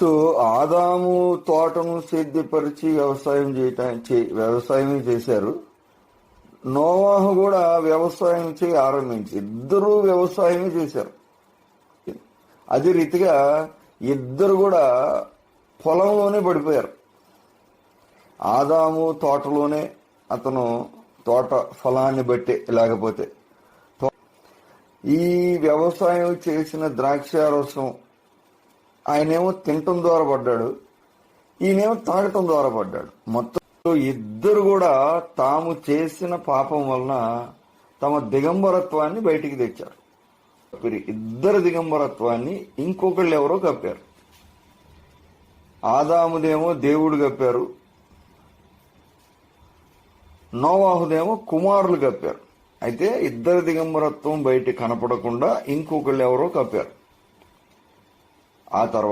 So ఆదాము తోటను సేద్యపరిచి వ్యవసాయం చేయటం చే- వ్యవసాయం చేశారు. నోవాహు కూడా వ్యవసాయం చేయి ఆరంభించి ఇద్దరూ వ్యవసాయమే చేశారు. అదే రీతిగా ఇద్దరు కూడా పొలంలోనే పడిపోయారు. ఆదాము తోటలోనే అతను తోట ఫలాన్ని బట్టి లేకపోతే. ఈ వ్యవసాయం చేసిన ద్రాక్షారసం ఆయనేమో తినటం ద్వారా పడ్డాడు. ఈయనేమో తాగటం ద్వారా పడ్డాడు. మొత్తం ఇద్దరు కూడా తాము చేసిన పాపం వలన తమ దిగంబరత్వాన్ని బయటికి తెచ్చారు. ఇద్దరు దిగంబరత్వాన్ని ఇంకొకళ్ళు ఎవరో కప్పారు. ఆదాముదేమో దేవుడు కప్పారు. నోవాహుదేమో కుమారులు కప్పారు. అయితే ఇద్దరు దిగంబరత్వం బయట కనపడకుండా ఇంకొకళ్ళు ఎవరో కప్పారు. ఆ తర్వాత